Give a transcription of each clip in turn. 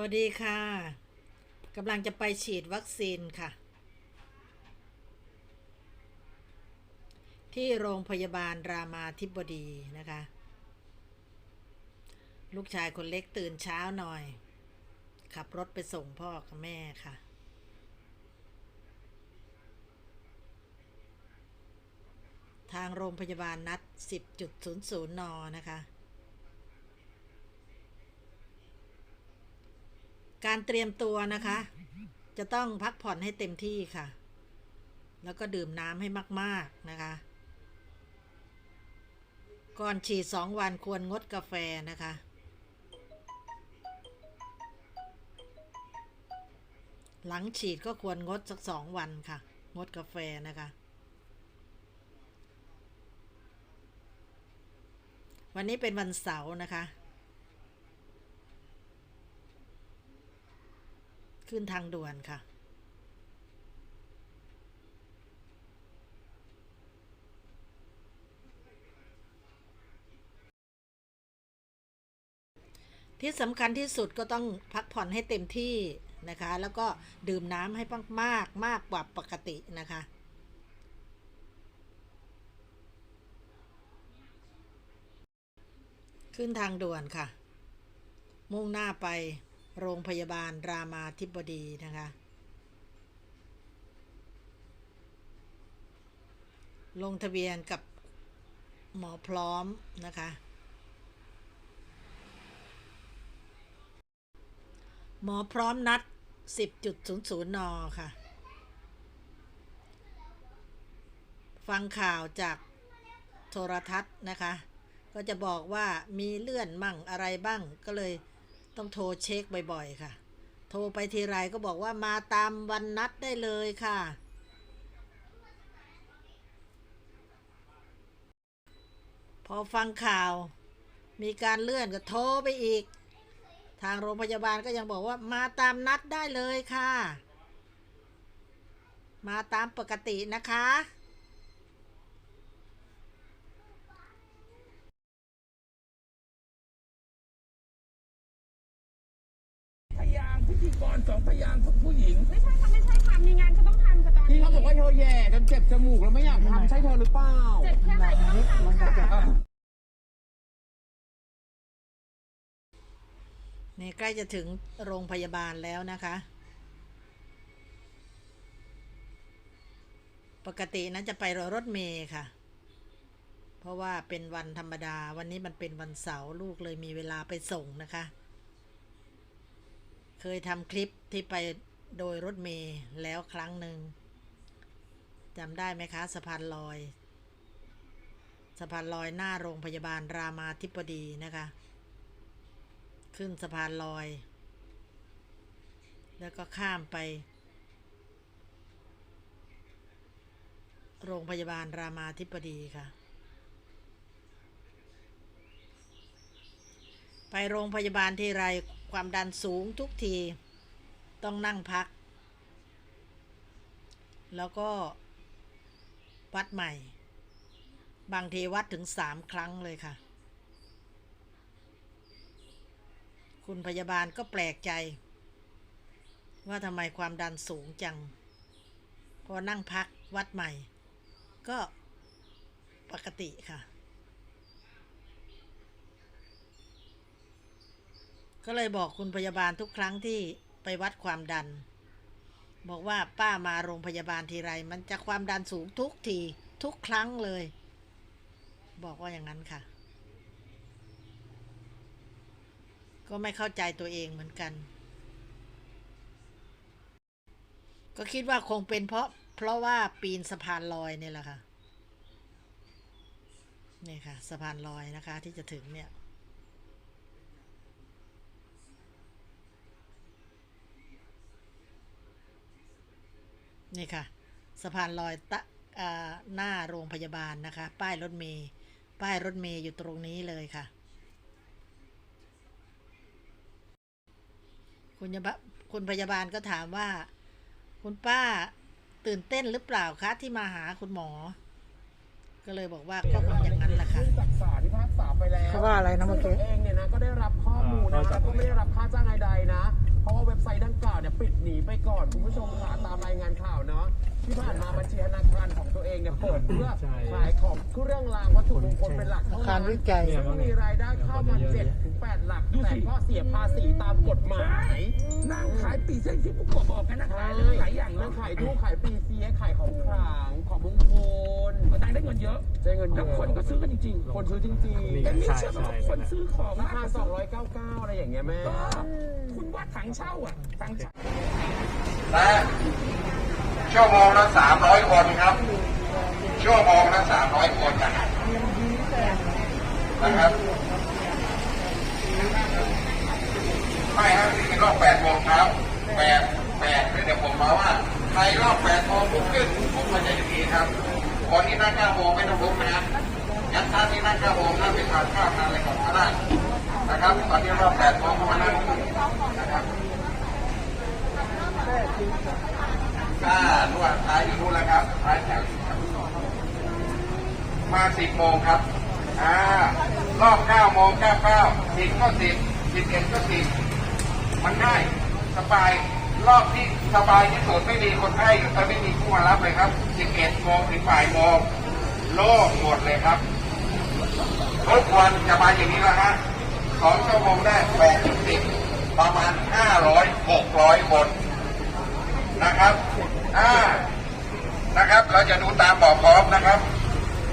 วัสดีค่ะกำลังจะไปฉีดวัคซีนค่ะ ที่โรงพยาบาลรามาธิบดีนะคะ ลูกชายคนเล็กตื่นเช้าหน่อย ขับรถไปส่งพ่อกับแม่ค่ะ ทางโรงพยาบาลนัด 10.00 น นะคะ การเตรียมตัวนะคะ จะต้องพักผ่อนให้เต็มที่ค่ะ แล้วก็ดื่มน้ำให้มาก ๆ นะคะ ก่อนฉีดสองวันควรงดกาแฟนะคะ หลังฉีดก็ควรงดสักสองวันค่ะ งดกาแฟนะคะวันนี้เป็นวันเสาร์นะคะ ขึ้นทางด่วนค่ะ ที่สำคัญที่สุดก็ต้องพักผ่อนให้เต็มที่นะคะ แล้วก็ดื่มน้ำให้มากมากกว่าปกตินะคะขึ้นทางด่วนค่ะ มุ่งหน้าไป โรงพยาบาลรามาธิบดีนะคะ ลงทะเบียนกับหมอพร้อมนะคะ หมอพร้อมนัด 10.00 น ค่ะ ฟังข่าวจากโทรทัศน์นะคะ ก็จะบอกว่ามีเลื่อนมั่งอะไรบ้างก็เลย ต้องโทรเช็คบ่อยๆค่ะ โทรไปทีไรก็บอกว่ามาตามวันนัดได้เลยค่ะ พอฟังข่าว มีการเลื่อนก็โทรไปอีก ทางโรงพยาบาลก็ยังบอกว่ามาตามนัดได้เลยค่ะ มาตามปกตินะคะ พยางค์พิธี กรสองพยางค์ผู้หญิง ไม่ใช่ค่ะไม่ใช่ค่ะมีงานก็ต้องทำค่ะตอนที่นี้เขาบอกว่าเธอแย่จนเจ็บจมูกแล้วไม่อยากทำใช่เธอหรือเปล่า เจ็บแค่ไหนก็ต้องทำค่ะ นี่ใกล้จะถึงโรงพยาบาลแล้วนะคะ ปกตินะจะไปรอรถเมย์ค่ะ เพราะว่าเป็นวันธรรมดา วันนี้มันเป็นวันเสาร์ลูกเลยมีเวลาไปส่งนะคะ เคยทำคลิปที่ไปโดยรถเมย์แล้วครั้งหนึ่งจำได้ไหมคะสะพานลอย สะพานลอยหน้าโรงพยาบาลรามาธิบดีนะคะ ขึ้นสะพานลอย แล้วก็ข้ามไป โรงพยาบาลรามาธิบดีค่ะ ไปโรงพยาบาลที่ไรความดันสูงทุกที ต้องนั่งพัก แล้วก็วัดใหม่ บางทีวัดถึงสามครั้งเลยค่ะ คุณพยาบาลก็แปลกใจ ว่าทำไมความดันสูงจัง พอนั่งพักวัดใหม่ ก็ปกติค่ะ ก็เลยบอกคุณพยาบาลทุกครั้งที่ไปวัดความดัน บอกว่าป้ามาโรงพยาบาลทีไร มันจะความดันสูงทุกที ทุกครั้งเลย บอกว่าอย่างนั้นค่ะ ก็ไม่เข้าใจตัวเองเหมือนกัน ก็คิดว่าคงเป็นเพราะ เพราะว่าปีนสะพานลอยเนี่ยแหละค่ะนี่ค่ะ สะพานลอยนะคะที่จะถึงเนี่ย นี่ค่ะ สะพานลอยตะอ่าหน้าโรงพยาบาลนะคะ ป้ายรถเมย์ป้ายรถเมย์อยู่ตรงนี้เลยค่ะ คุณยาบะคุณพยาบาลก็ถามว่า คุณป้าตื่นเต้นหรือเปล่าคะที่มาหาคุณหมอ ก็เลยบอกว่าก็คงอย่างนั้นแหละค่ะเนื่องจากศาลที่พากษาไปแล้วเขาว่าอะไรนะเมื่อกี้ซึ่งตัวเองเนี่ยนะก็ได้รับข้อมูลนะครับก็ไม่ได้รับค่าจ้างใดๆนะ พราะว่าเว็บไซต์ดังกล่าวเนี่ยปิดหนีไปก่อนคุณผู้ชมค่ะตามรายงานข่าวเนาะ ที่ผ่านมาบัญชีธนาคารของตัวเองเนี่ยเปิดเพื่อขายของเครื่องรางวัตถุมงคลเป็นหลักเท่าอาคารนั้นวิจัย ซึ่งมีรายได้เข้ามา7ถึง8หลัก แต่ก็เสียภาษีตามกฎหมาย นางขายปีเส้นที่ผู้กบบอกกันนะขายหลายอย่างแล้แล้ววขายทูบขายปีเสียขายของขลังของมงคลนางได้เงินเยอะได้เงินเยแล้วอะคนก็ซื้อกันจริงคนซื้อจริงๆเอ็มมี่เชื่อไหมว่าคนซื้อของๆราคา 299 อะไรอย่างเงี้ยแม่เออคุณว่าถังเช่าอะถังเช่า และ ชั่วโมงละสามร้อยคนครับ ชั่วโมงละสามร้อยคนนะครับนะครับไม่ครับที่รอบแปดโมงเช้าแปดแปดเดี๋ยวผมมาว่าใครรอบแปดโมงลุกขึ้นผมก็จะจดทีครับคนที่นั่งเก้าโมงไม่ต้องลุกนะยันท่านที่นั่งเก้าโมงนั่งไปทานข้าวทานอะไรก่อนก็ได้นะครับตอนนี้รอบแปดโมงก็มานั่งนะครับ ก็นวดท้ายอยู่นู่นแล้วครับท้ายแถวอยู่ครับมาสิบโมงครับอ่ารอบเก้าโมงเก้าเก้าสิบก็สิบสิบเอ็ดก็สิบมันง่ายสบายรอบที่สบายที่สุดไม่มีคนไข้เอ่อไม่มีผู้มารับเลยครับสิบเอ็ดโมงถึงบ่ายโมงโล่งหมดเลยครับทุกวันจะมาอย่างนี้แล้วฮะสองชั่วโมงได้แปดสิบประมาณห้าร้อยหกร้อยคนนะครับ อ่านะครับ เราจะดูตามบ่อพร้อมนะครับ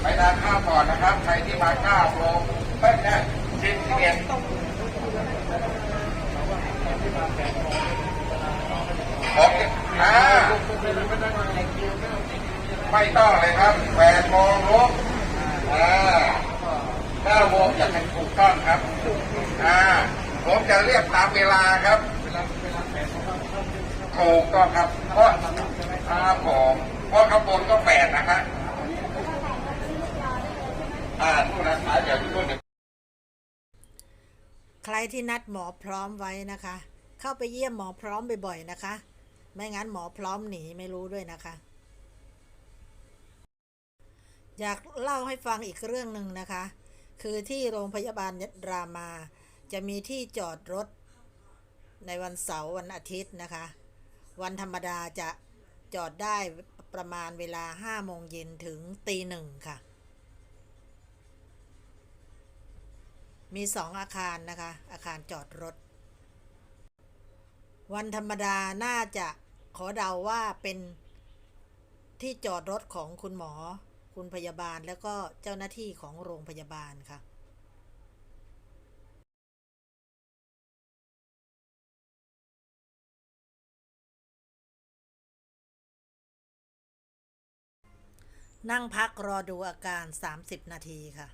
ไปทานข้าวก่อนนะครับ ใครที่มาเก้าโมงเพิ่มได้สิบสิบเอ็ดบอกอ่าไม่ต้องเลยครับแปดโมงลุกอ่าเก้าโมงอยากให้ถูกต้องครับอ่าผมจะเรียกตามเวลาครับถูกต้องครับเพราะ ครับผมเพราะขบวนก็แปดนะครับอ่านู่นนะขายเดี๋ยวนู่นเดี๋ยวใครที่นัดหมอพร้อมไว้นะคะ เข้าไปเยี่ยมหมอพร้อมบ่อยๆนะคะ ไม่งั้นหมอพร้อมหนีไม่รู้ด้วยนะคะ อยากเล่าให้ฟังอีกเรื่องหนึ่งนะคะ คือที่โรงพยาบาลรามา จะมีที่จอดรถในวันเสาร์วันอาทิตย์นะคะ วันธรรมดาจะ จอดได้ประมาณเวลา5โมงเย็นถึงตีหนึ่งค่ะ มีสองอาคารนะคะ อาคารจอดรถ วันธรรมดาน่าจะขอเดาว่าเป็นที่จอดรถของคุณหมอ คุณพยาบาลแล้วก็เจ้าหน้าที่ของโรงพยาบาลค่ะ นั่งพักรอดูอาการ 30 นาทีค่ะ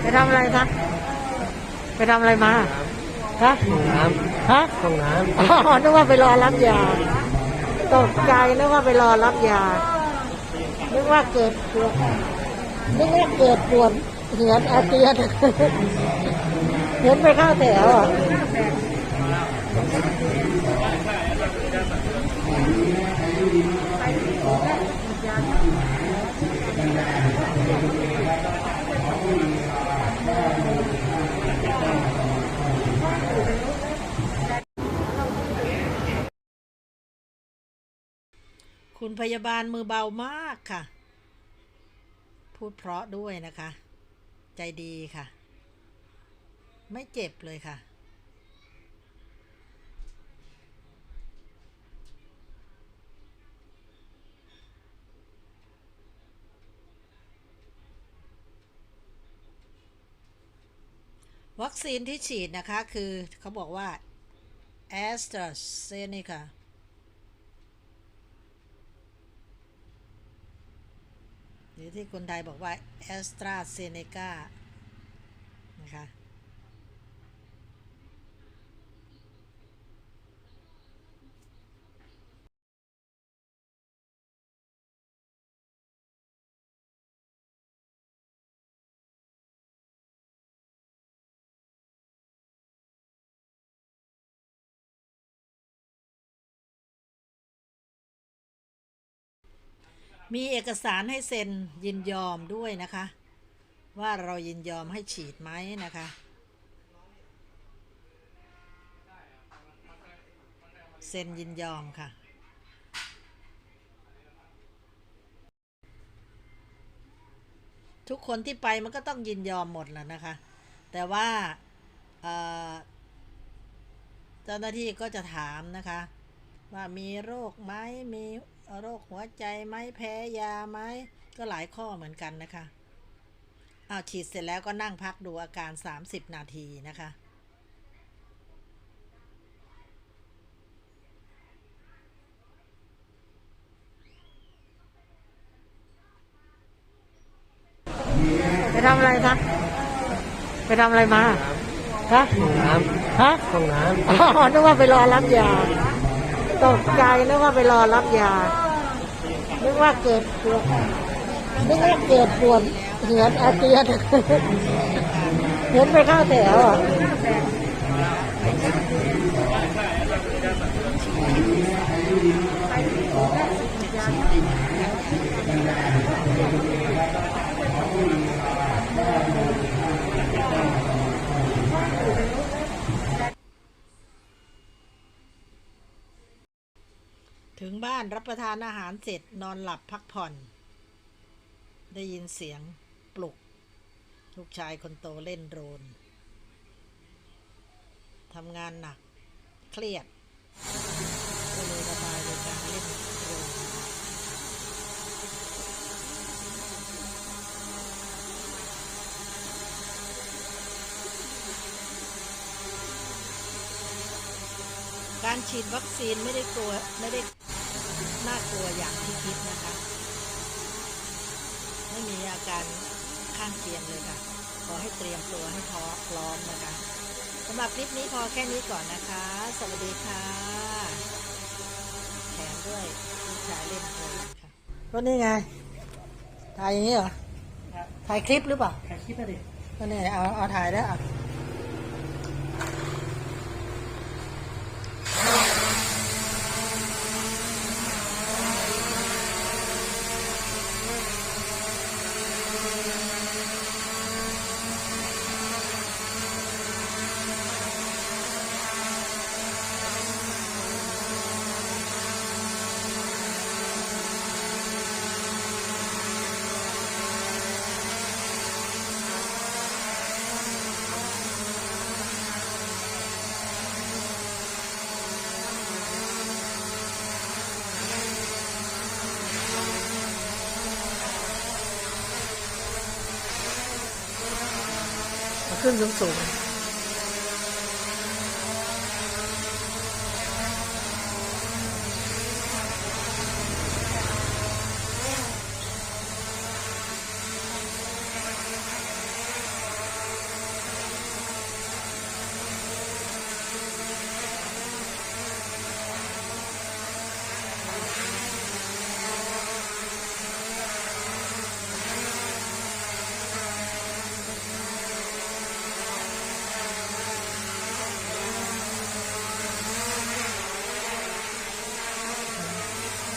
ไปทำอะไรคะไปทำอะไรมาฮะห้องน้ำฮะห้องน้ำอ๋อนึกว่าไปรอรับยา ตกใจนึกว่าไปรอรับยานึกว่าเกิดปวด นึกว่าเกิดปวดเหียนอาเจียนเห็นไปเข้าแถวอะคุณพยาบาลมือเบามากค่ะ พูดเพราะด้วยนะคะ ใจดีค่ะ ไม่เจ็บเลยค่ะ วัคซีนที่ฉีดนะคะคือเขาบอกว่า a s t r a z e ซ e c a รือที่คนไทยบอกว่าแอสตราเซเนกานะคะ มีเอกสารให้เซ็นยินยอมด้วยนะคะ ว่าเรายินยอมให้ฉีดไหมนะคะเซ็นยินยอมค่ะ ทุกคนที่ไปมันก็ต้องยินยอมหมดแหล้วนะคะ แต่ว่าเจ้าหน้าที่ก็จะถามนะคะ ว่ามีโรคไหมมีโรคหัวใจไหมแพ้ยาไหมก็หลายข้อเหมือนกันนะคะอ้าวฉีดเสร็จแล้วก็นั่งพักดูอาการ 30 นาทีนะคะไปทำอะไรคะ ไปทำอะไรมา ฮะ ห้องน้ำฮะห้องน้ำอ๋อนึกว่าไปรอรับยา ตกใจนึกว่าไปรอรับยา นึกว่าเกิดปวดนึกว่าเกิดปวดเหือนอาเจียนเห็นไปเข้าแถวอะ ถึงบ้านรับประทานอาหารเสร็จนอนหลับพักผ่อน ได้ยินเสียงปลุก ลูกชายคนโตเล่นโดรนทำงานหนัก เครียดก็เลยระบายโดยการเล่นโดรนการฉีดวัคซีนไม่ได้กลัวไม่ได้ น่ากลัวอย่างที่คิดนะคะ ไม่มีอาการข้างเคียงเลยค่ะ ขอให้เตรียมตัวให้พร้อมพร้อมนะคะสำหรับคลิปนี้พอแค่นี้ก่อนนะคะ สวัสดีค่ะ แถมด้วยลูกชายเล่นเลยค่ะก็นี่ไง ถ่ายอย่างนี้เหรอ ถ่ายคลิปหรือเปล่า ถ่ายคลิปอะดิก็นี่เอาเอาถ่ายแล้วอะ มาขึ้นสูงสูง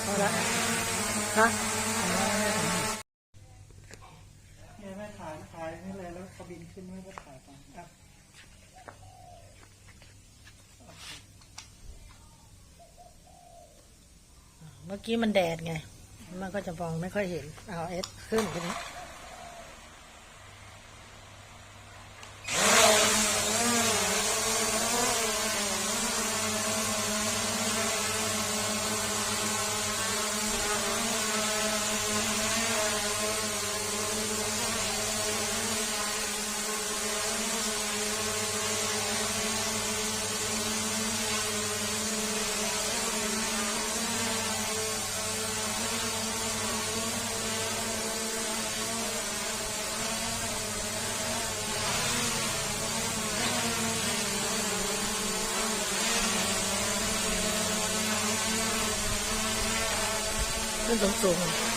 พอละ ฮะเนี่ยไม่ขายขายนี่เลยแล้วเขาบินขึ้นไม่ก็ถ่ายไปครับเมื่อกี้มันแดดไง มันก็จะมองไม่ค่อยเห็น เอาเอสขึ้นทีนี้ ขึ้นสู